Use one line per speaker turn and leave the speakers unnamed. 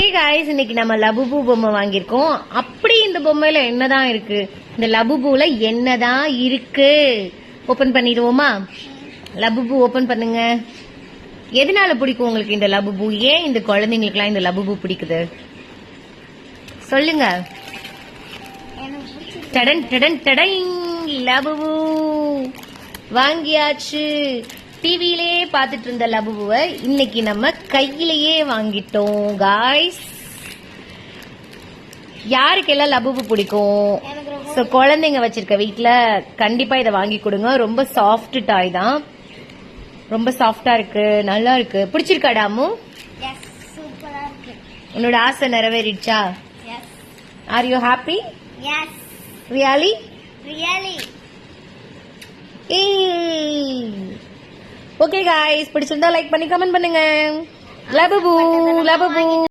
Hey guys இன்னைக்கு நம்ம லபுபு பொம்மை வாங்கியிருக்கோம். அப்படி இந்த பொம்மையில என்னதான் இருக்கு? இந்த லபுபுல என்னதான் இருக்கு? ஓபன் பண்ணிடுவோமா? லபுபு ஓபன் பண்ணுங்க. எதனால பிடிக்கும் உங்களுக்கு இந்த லபுபு? ஏன் இந்த குழந்தைங்களுக்குலாம் இந்த லபுபு பிடிக்குது? சொல்லுங்க.
எனக்கு
டடன் டடன் டடன் லபுபு. வாங்கியாச்சு. டிவியிலே பார்த்துட்டு இருந்த லபுபுவை இன்னைக்கு நம்ம கையிலேயே வாங்கிட்டோம் காய்ஸ் யாருக்கெல்லாம் லபுபு பிடிக்கும்? ஸோ குழந்தைங்க வச்சிருக்க வீட்ல கண்டிப்பா இதை வாங்கி கொடுங்க. ரொம்ப சாஃப்ட் டாய் தான். ரொம்ப சாஃப்டா இருக்கு நல்லா இருக்கு. பிடிச்சிருக்கா டாமு? உன்னோட ஆசை நிறைவேறிடுச்சா? Are you happy really
really
okay guys பிடிச்சிருந்தா லைக் பண்ணி கமெண்ட் பண்ணுங்க. லபபு லபபு